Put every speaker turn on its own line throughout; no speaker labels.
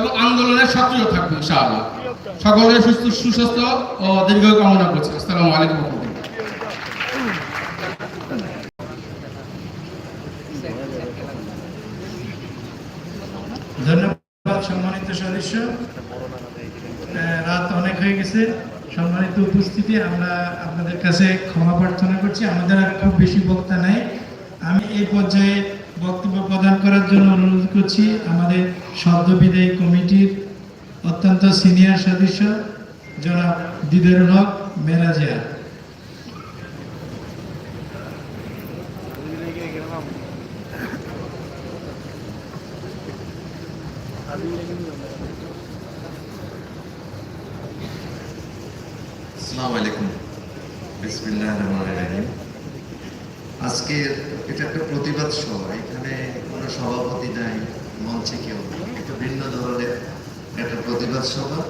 এবং আন্দোলনে সক্রিয় থাকব ইনশাআল্লাহ। সকলের সুস্থ, সুস্বাস্থ্য ও দীর্ঘ কামনা করছি। আসসালামু আলাইকুম
ধন্যবাদ সম্মানিত সদস্য। রাত অনেক হয়ে গেছে। সম্মানিত উপস্থিতি, আমরা আপনাদের কাছে ক্ষমা প্রার্থনা করছি। আমাদের আর খুব বেশি বক্তা নাই। আমি এই পর্যায়ে বক্তব্য প্রদান করার জন্য অনুরোধ করছি আমাদের সদ্য বিদায়ী কমিটির অত্যন্ত সিনিয়র সদস্য, জনাব দিদারুল হক মেরাজিয়া
আসসালামু আলাইকুম। বিসমিল্লাহির রহমানির রহিম। আজকে এটা একটা প্রতিবাদ সভা, এখানে কোনো সভাপতি নাই, মঞ্চে কেউ। একটু ভিন্ন ধরনের একটা প্রতিবাদ সভা।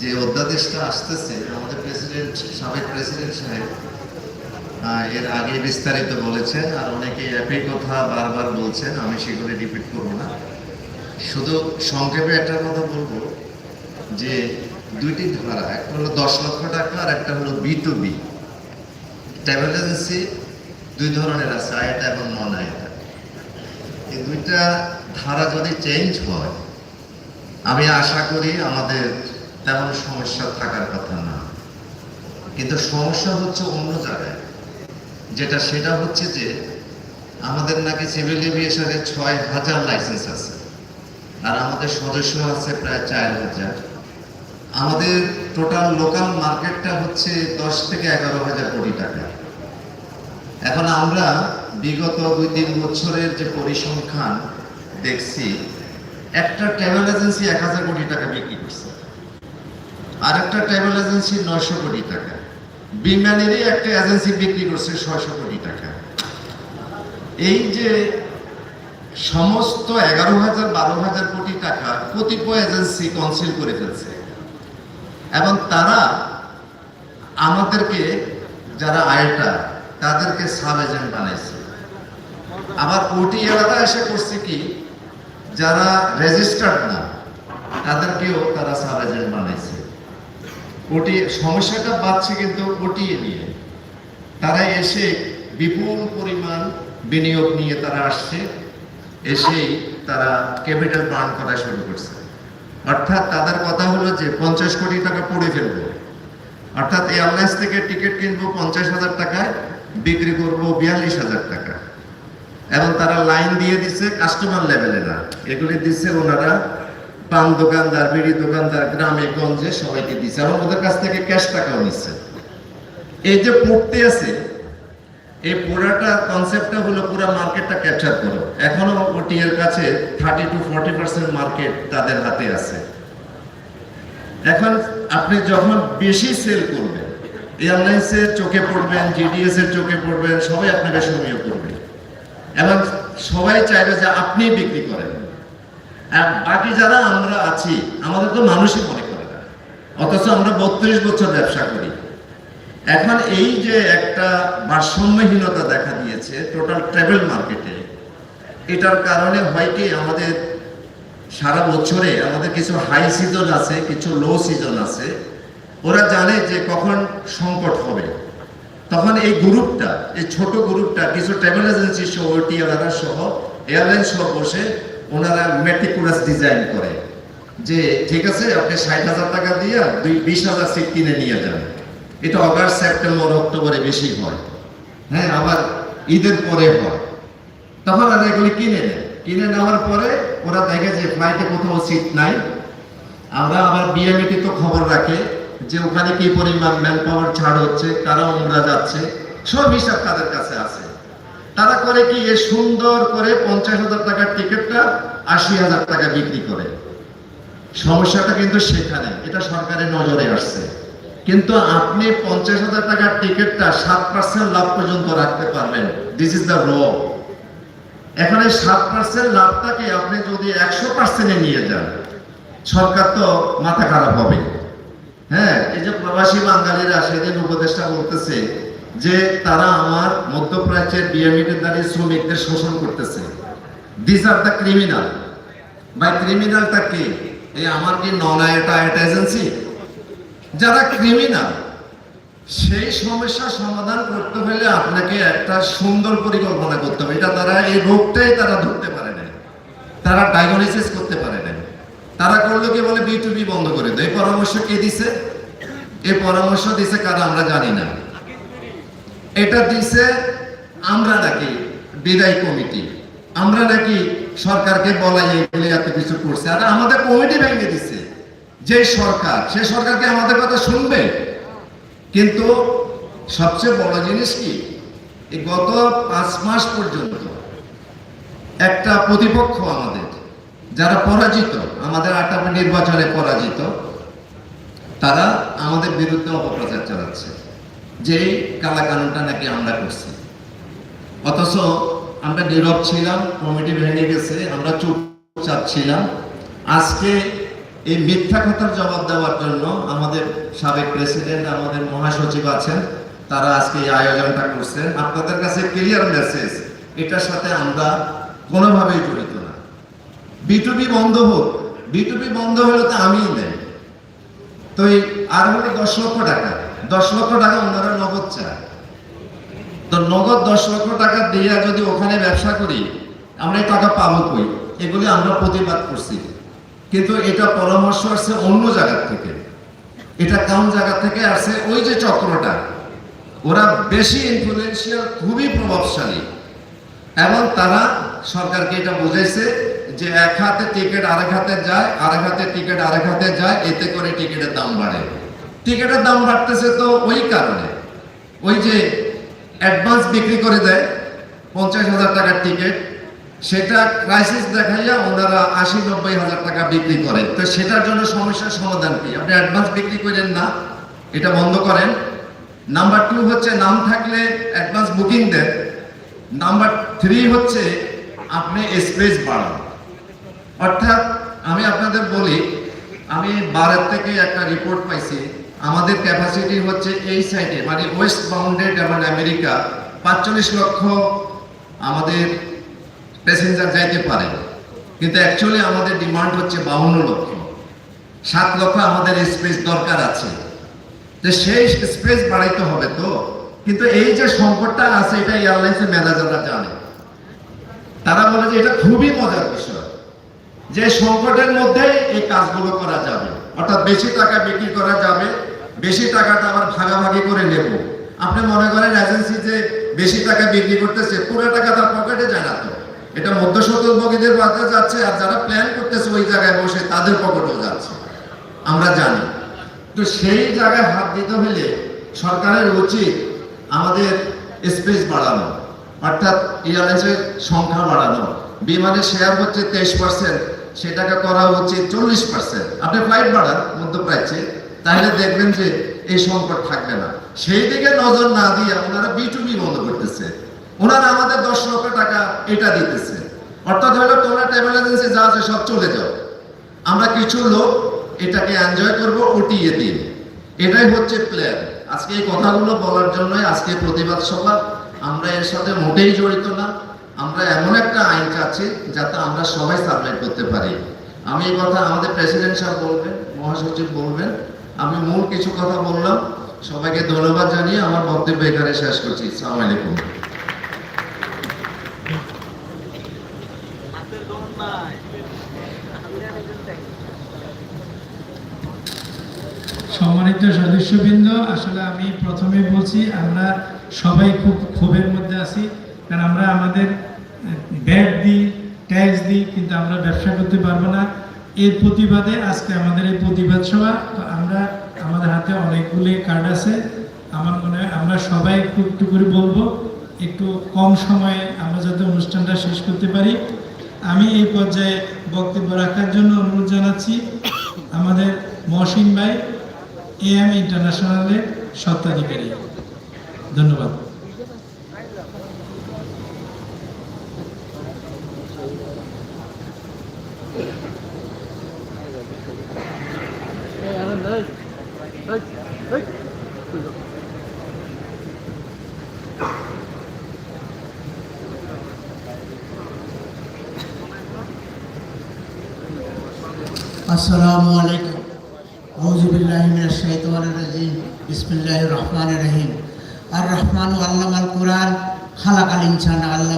যে অধ্যাদেশটা আসতেছে, আমাদের প্রেসিডেন্ট, সাবেক প্রেসিডেন্ট সাহেব এর আগে বিস্তারিত বলেছেন আর অনেকে একই কথা বারবার বলছেন, আমি সেগুলো রিপিট করব না। শুধু সংক্ষেপে একটা কথা বলব যে দুইটি ধারা, একটা হলো দশ লক্ষ টাকা আর একটা হলো B two B travel agency দুই ধরনের আছে, আয়তা এবং নন আয়তা এই দুইটা ধারা যদি চেঞ্জ হয়, আমি আশা করি আমাদের তেমন সমস্যা থাকার কথা না। কিন্তু সমস্যা হচ্ছে অন্য জায়গায়। যেটা সেটা হচ্ছে যে, আমাদের নাকি সিভিল এভিয়েশনের ছয় হাজার লাইসেন্স আছে, আর আমাদের সদস্য আছে প্রায় চার হাজার। আমাদের টোটাল লোকাল মার্কেটটা হচ্ছে দশ থেকে এগারো হাজার কোটি টাকা। এখন আমরা বিগত দুই তিন বছরের যে পরিসংখ্যান দেখছি, একটা ট্রাভেল এজেন্সি এক হাজার কোটি টাকা বিক্রি করছে আর একটা ট্রাভেল এজেন্সি নয়শো কোটি টাকা, বিমানেরই একটা এজেন্সি বিক্রি করছে ছয়শো কোটি টাকা। এই যে সমস্ত এগারো হাজার, বারো হাজার কোটি টাকা কতিপয় এজেন্সি কনসিল করে ফেলছে, এবং তারা আমাদেরকে যারা আয়টা তাদেরকে সাব এজেন্ট বানাইছে। আবার ওটি এলাকা এসে করছে কি, যারা রেজিস্টার্ড না, তাদেরকেও তারা সাব এজেন্ট বানাইছে। ওটি সমস্যাটা বাড়ছে কিন্তু ওটিএ নিয়ে। তারা এসে বিপুল পরিমাণ বিনিয়োগ নিয়ে তারা আসছে, এসেই তারা ক্যাপিটাল বার্ন করা শুরু করছে। অর্থাৎ তাদের কথা হলো যে, পঞ্চাশ কোটি টাকা পড়ে ফেলব। অর্থাৎ এয়ারলাইন্স থেকে টিকিট কিনবো পঞ্চাশ হাজার টাকায় বিক্রি করব বিয়াল্লিশ হাজার টাকা। এবং তারা লাইন দিয়ে দিচ্ছে কাস্টমার লেভেলে না এগুলি দিচ্ছে ওনারা পান দোকানদার, বিড়ি দোকানদার, গ্রামে, গঞ্জে সবাইকে দিচ্ছে। এবং ওদের কাছ থেকে ক্যাশ টাকাও নিচ্ছে। এই যে পড়তে আছে, এই পুরাটা কনসেপ্টটা হলো পুরা মার্কেটটা ক্যাপচার করো। এখনও ওটি এর কাছে thirty two forty percent market তাদের হাতে আছে। এখন আপনি যখন বেশি সেল করবেন এয়ারলাইন্সের চোখে পড়বেন জিডিএস এর চোখে পড়বেন, সবাই আপনাকে সমীহ করবে। এবং সবাই চাইবে যে আপনি বিক্রি করেন। আর বাকি যারা আমরা আছি, আমাদের তো মানুষই মনে করে না। অথচ আমরা বত্রিশ বছর ব্যবসা করি। এখন এই যে একটা ভারসাম্যহীনতা দেখা দিয়েছে টোটাল ট্রাভেল মার্কেটে এটার কারণে হয় কি, আমাদের সারা বছরে আমাদের কিছু হাই সিজন আছে, কিছু লো সিজন আছে। ওরা জানে যে কখন সংকট হবে। তখন এই গ্রুপটা, এই ছোট গ্রুপটা, কিছু ট্রাভেল এজেন্সি সহ টিএলআর সহ এয়ারলাইন সহ বসে ওনারা মেটিকুলাস ডিজাইন করে। যে ঠিক আছে, আপনি ষাট হাজার টাকা দিয়ে দুই, বিশ হাজার সিট কিনে নিয়ে যান। এটা অগাস্ট, সেপ্টেম্বর, অক্টোবরে বেশি হয়। হ্যাঁ আবার ঈদের পরে হয়। তখন আর এগুলি কিনে নেয়। কিনে নেওয়ার পরে ওরা দেখে যে ফ্লাইটে কোথাও সিট নাই। আমরা আবার বিএমএটি তো খবর রাখে যে ওখানে কি পরিমাণ ম্যান পাওয়ার ছাড় হচ্ছে, কারা ওমরা যাচ্ছে, সব হিসাব তাদের কাছে আছে। তারা করে কি এ সুন্দর করে পঞ্চাশ হাজার টাকার টিকিটটা আশি হাজার টাকা বিক্রি করে। সমস্যাটা কিন্তু সেখানে, এটা সরকারের নজরে আসছে। কিন্তু আপনি পঞ্চাশ হাজার টাকার টিকিটটা সাত পার্সেন্ট লাভ পর্যন্ত রাখতে পারবেন। দিস ইজ দ্য র এখানে সাত পার্সেন্ট লাভটাকে আপনি যদি একশো পার্সেন্টে নিয়ে যান, সরকার তো মাথা খারাপ হবে। হ্যাঁ এই যে প্রবাসী বাঙালিরা সেদিন উপদেষ্টা যে তারা আমার মধ্যপ্রাচ্যের শ্রমিকদের শোষণ করতেছে। দিস আর দ্য ক্রিমিনাল ভাই ক্রিমিনালটা কে? এই আমার কি নন আইটা এজেন্সি যারা ক্রিমিনাল সেই সমস্যা সমাধান করতে হলে আপনাকে একটা সুন্দর পরিকল্পনা করতে হবে। এটা তারা এই রোগটাই তারা ধরতে পারে না তারা ডায়াগনোসিস করতে পারে না তারা করল কি বলে? বি টু বি বন্ধ করে দেয়। পরামর্শ কে দিছে? এই পরামর্শ দিছে কারা আমরা জানি না। এটা দিছে আমরা নাকি বিদায় কমিটি। আমরা নাকি সরকারকে বলাই এগুলি এত কিছু করছে। আর আমাদের কমিটি ভেঙে দিছে। যে সরকার, সে সরকারকে আমাদের কথা শুনবে? কিন্তু সবচেয়ে বড় জিনিস কি? গত পাঁচ মাস পর্যন্ত একটা প্রতিপক্ষ আমাদের যারা পরাজিত, আমাদের আটাপি নির্বাচনে পরাজিত, তারা আমাদের বিরুদ্ধে অপপ্রচার চালাচ্ছে। যে কালা কানুনটা নাকি আমরা করছি। অথচ আমরা নীরব ছিলাম, কমিটি ভেঙে গেছে, আমরা চুপচাপ ছিলাম। আজকে এই মিথ্যা কথার জবাব দেওয়ার জন্য আমাদের সাবেক প্রেসিডেন্ট, আমাদের মহাসচিব আছেন, তারা আজকে এই আয়োজনটা করছেন। আপনাদের কাছে ক্লিয়ার মেসেজ এটার সাথে আমরা কোনোভাবেই জড়িত না বিটুবি বন্ধ হোক বিটুপি বন্ধ হলে তো আমিই নেই। তো এই আর হলো দশ লক্ষ টাকা, দশ লক্ষ টাকা ওনারা নগদ চায়। তো নগদ দশ লক্ষ টাকা দিয়ে যদি ওখানে ব্যবসা করি, আমরা এই টাকা পাবো কই? এগুলি আমরা প্রতিবাদ করছি। কিন্তু এটা পরামর্শ আসছে অন্য জায়গা থেকে। এটা কোন জায়গা থেকে আসছে? ওই যে চক্রটা। ওরা বেশি ইনফ্লুয়েন্সিয়াল খুবই প্রভাবশালী। এবং তারা সরকারকে এটা বুঝাইছে যে এক হাতে টিকিট আরেক হাতে যায়, আরেক হাতে টিকিট আরেক হাতে যায়, এতে করে টিকিটের দাম বাড়ে। টিকিটের দাম বাড়তেছে তো ওই কারণে। ওই যে অ্যাডভান্স বিক্রি করে দেয়, পঞ্চাশ হাজার টাকার টিকিট, সেটা ক্রাইসিস দেখাইয়া ওনারা আশি, নব্বই হাজার টাকা বিক্রি করে। তো সেটার জন্য সমস্যার সমাধান কি? আপনি অ্যাডভান্স বিক্রি করেন না, এটা বন্ধ করেন। নাম্বার টু হচ্ছে, নাম থাকলে অ্যাডভান্স বুকিং দেন। নাম্বার থ্রি হচ্ছে, আপনি স্পেস বাড়ান। অর্থাৎ আমি আপনাদের বলি, আমি বারের থেকে একটা রিপোর্ট পাইছি, আমাদের ক্যাপাসিটি হচ্ছে এই সাইডে মানে ওয়েস্ট বাউন্ডেড এবং আমেরিকা পাঁচচল্লিশ লক্ষ আমাদের প্যাসেঞ্জার যাইতে পারে। কিন্তু অ্যাকচুয়ালি আমাদের ডিমান্ড হচ্ছে বাউন্ন লক্ষ। সাত লক্ষ আমাদের স্পেস দরকার আছে। তো সেই স্পেস বাড়াইতে হবে তো। কিন্তু এই যে সংকটটা আছে, এটা এয়ারলাইন্সের ম্যানেজাররা জানে। তারা বলে যে এটা খুবই মজার বিষয়। যে সংকটের মধ্যে এই কাজগুলো করা যাবে। অর্থাৎ বেশি টাকা বিক্রি করা যাবে, বেশি টাকাটা আবার ভাগাভাগি করে নেব। আপনি মনে করেন এজেন্সি যে বেশি টাকা বিক্রি করতেছে, পুরো টাকা তার পকেটে যায় না তো। এটা মধ্যস্বতভোগীদের বাদে যাচ্ছে আর যারা প্ল্যান করতেছে ওই জায়গায় বসে তাদের পকেটেও যাচ্ছে। আমরা জানি। তো সেই জায়গায় হাত দিতে হলে সরকারের উচিত আমাদের স্পেস বাড়ানো। অর্থাৎ এয়ারলাইন্সের সংখ্যা বাড়ানো। বিমানের শেয়ার হচ্ছে তেইশ পার্সেন্ট সেটাকে করা উচিত চল্লিশ পার্সেন্ট আপনি ফ্লাইট বাড়ান, মধ্যপ্রাচ্যে, তাহলে দেখবেন যে এই সংকট থাকবে না। সেই দিকে নজর না দিয়ে ওনারা বি টু বি বন্ধ করতেছে। ওনারা আমাদের দশ লক্ষ টাকা এটা দিতেছে। অর্থাৎ হলো তোমরা ট্রাভেল এজেন্সি যা আছে সব চলে যাও। আমরা কিছু লোক এটাকে এনজয় করব ওটিয়ে দিন। এটাই হচ্ছে প্ল্যান আজকে এই কথাগুলো বলার জন্যই আজকে প্রতিবাদ সভা। আমরা এর সাথে মোটেই জড়িত না। আমরা এমন একটা আইন চাচ্ছি যাতে আমরা সবাই সাবমিট করতে পারি। আমি এই কথা আমাদের প্রেসিডেন্ট সাহেব বলবেন, মহাসচিব বলবেন। আমি মূল কিছু কথা বললাম। সবাইকে ধন্যবাদ জানিয়ে আমার বক্তব্য এখানে শেষ করছি। সালাম আলাইকুম।
সম্মানিত সদস্যবৃন্দ, আসলে আমি প্রথমে বলছি, আমরা সবাই খুব ক্ষোভের মধ্যে আছি, কারণ আমরা আমাদের ব্যাট দিই ট্যাক্স দিই, কিন্তু আমরা ব্যবসা করতে পারব না। এর প্রতিবাদে আজকে আমাদের এই প্রতিবাদ সভা। তো আমরা, আমাদের হাতে অনেকগুলি কার্ড আছে। আমার মনে হয় আমরা সবাই একটু একটু করে বলব, একটু কম সময়ে আমরা যাতে অনুষ্ঠানটা শেষ করতে পারি। আমি এই পর্যায়ে বক্তব্য রাখার জন্য অনুরোধ জানাচ্ছি আমাদের মহসিন ভাই এএম ইন্টারন্যাশনালের স্বত্বাধিকারী। ধন্যবাদ।
আসসালামু আলাইকুম। রাজিম। বিসমিল্লাহির রহমানির রহিম। আর রহমান আল্লামাল কোরআন খালাকাল ইনসান আল্লাহ